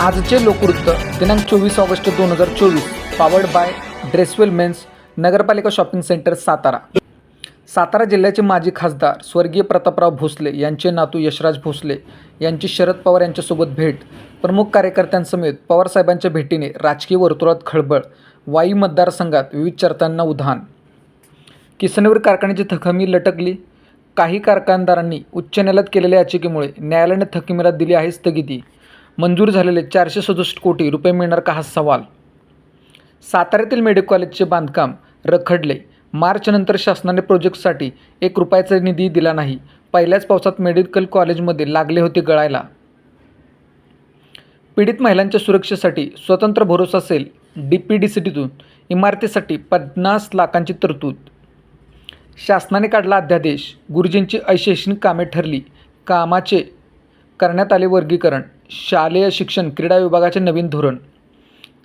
आजचे लोकवृत्त दिनांक चोवीस ऑगस्ट दोन हजार चोवीस पावर्ड बाय ड्रेसवेल मेन्स नगरपालिका शॉपिंग सेंटर सातारा. सातारा जिल्ह्याचे माजी खासदार स्वर्गीय प्रतापराव भोसले यांचे नातू यशराज भोसले यांची शरद पवार यांच्यासोबत भेट. प्रमुख कार्यकर्त्यांसमेत पवारसाहेबांच्या भेटीने राजकीय वर्तुळात खळबळ वाई मतदारसंघात विविध चर्चांना उधाण. किसनवीर कारखान्याची थकमी लटकली. काही कारखानदारांनी उच्च न्यायालयात केलेल्या याचिकेमुळे न्यायालयाने थकीमीला दिली आहे स्थगिती. मंजूर झालेले चारशे सदुसष्ट कोटी रुपये मिळणार का हा सवाल? साताऱ्यातील मेडिकल कॉलेजचे बांधकाम रखडले. मार्चनंतर शासनाने प्रोजेक्टसाठी एक रुपयाचा निधी दिला नाही. पहिल्याच पावसात मेडिकल कॉलेजमध्ये लागले होते गळायला. पीडित महिलांच्या सुरक्षेसाठी स्वतंत्र Bharosa cell D P D सिटीतून. इमारतीसाठी पन्नास लाखांची तरतूद. शासनाने काढला अध्यादेश. गुरुजींची अशैक्षणिक कामे ठरली. कामाचे करण्यात आले वर्गीकरण शालेय शिक्षण क्रीडा विभागाचे नवीन धोरण.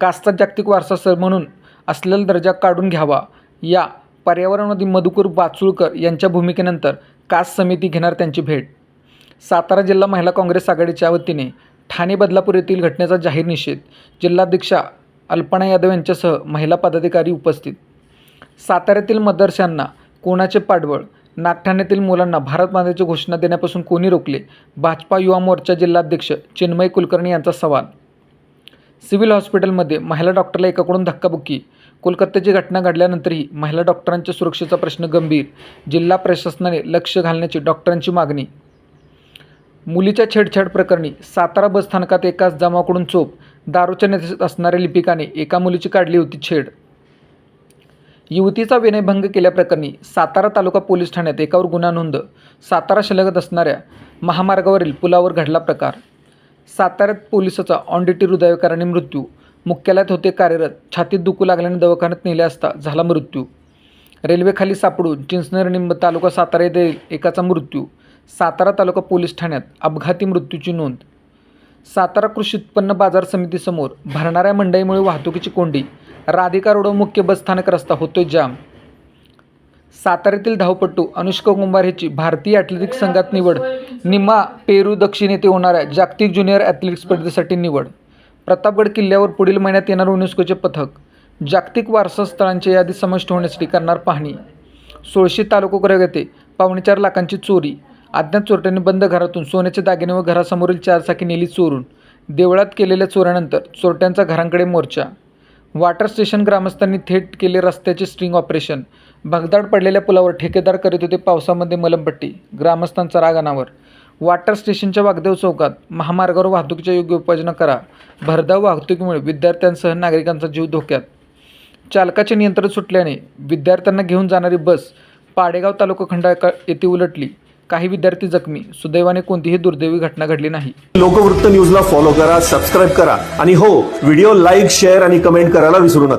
कास्ता जागतिक वारसा सर म्हणून असलेला दर्जा काढून घ्यावा. या पर्यावरणवादी मधुकर बाचुळकर यांच्या भूमिकेनंतर कास समिती घेणार त्यांची भेट. सातारा जिल्हा महिला काँग्रेस आघाडीच्या वतीने ठाणे बदलापूर येथील घटनेचा जाहीर निषेध जिल्हाध्यक्षा अल्पना यादव यांच्यासह महिला पदाधिकारी उपस्थित. साताऱ्यातील मदरशांना कोणाचे पाठबळ नागठाण्यातील मुलांना भारत मातेची घोषणा देण्यापासून कोणी रोखले? भाजपा युवा मोर्चा जिल्हाध्यक्ष चिन्मय कुलकर्णी यांचा सवाल. सिव्हिल हॉस्पिटलमध्ये महिला डॉक्टरला एकाकडून धक्काबुक्की. कोलकात्याची घटना घडल्यानंतरही महिला डॉक्टरांच्या सुरक्षेचा प्रश्न गंभीर. जिल्हा प्रशासनाने लक्ष घालण्याची डॉक्टरांची मागणी. मुलीच्या छेडछाड प्रकरणी सातारा बसस्थानकात एकाच जमावाकडून चोप. दारूच्या नेत्यात असणाऱ्या लिपिकाने एका मुलीची काढली होती छेड. युवतीचा विनयभंग केल्याप्रकरणी सातारा तालुका पोलीस ठाण्यात एकावर गुन्हा नोंद सातारा शलगत असणाऱ्या महामार्गावरील पुलावर घडला प्रकार. साताऱ्यात पोलिसाचा ऑन ड्युटी हृदयविकाराने मृत्यू मुख्यालयात होते कार्यरत छातीत दुखू लागल्याने दवाखान्यात नेले असता झाला मृत्यू. रेल्वेखाली सापडून चिंचनेर निंब तालुका सातारा येथे एकाचा मृत्यू सातारा तालुका पोलीस ठाण्यात अपघाती मृत्यूची नोंद. सातारा कृषी उत्पन्न बाजार समितीसमोर भरणाऱ्या मंडईमुळे वाहतुकीची कोंडी राधिका रोड मुख्य बसस्थानक रस्ता होतोय जाम. साताऱ्यातील धावपट्टू अनुष्का कुंभार हिची भारतीय ॲथलेटिक्स संघात निवड. निम्मा पेरू दक्षिण येथे होणाऱ्या जागतिक ज्युनियर ॲथलेटिक्स स्पर्धेसाठी निवड. प्रतापगड किल्ल्यावर पुढील महिन्यात येणार युनेस्कोचे पथक. जागतिक वारसा स्थळांच्या यादीत समाविष्ट होण्यासाठी करणार पाहणी. सोळशी तालुका येथे पावणेचार लाखांची चोरी. अज्ञात चोरट्यांनी बंद घरातून सोन्याचे दागिने व घरासमोरील चारचाकी नेली चोरून. देवळात केलेल्या चोऱ्यानंतर चोरट्यांचा घरांकडे मोर्चा. वॉटर स्टेशन ग्रामस्थांनी थेट केले रस्त्याचे स्ट्रिंग ऑपरेशन. भगदाड पडलेल्या पुलावर ठेकेदार करीत होते पावसामध्ये मलमपट्टी. ग्रामस्थांचा राग अनावर. वॉटर स्टेशनच्या वागदेव चौकात महामार्गावर वाहतुकीच्या योग्य उपाययोजना करा. भरधाव वाहतुकीमुळे विद्यार्थ्यांसह नागरिकांचा जीव धोक्यात. चालकाचे नियंत्रण सुटल्याने विद्यार्थ्यांना घेऊन जाणारी बस पाडेगाव तालुका खंडा येथे उलटली. काही विद्यार्थी जखमी. सुदैवाने कोणतीही दुर्दैवी घटना घडली नाही. लोकवृत्त न्यूजला फॉलो करा सबस्क्राईब करा. आणि हो व्हिडिओ लाईक शेअर आणि कमेंट करायला विसरू नका.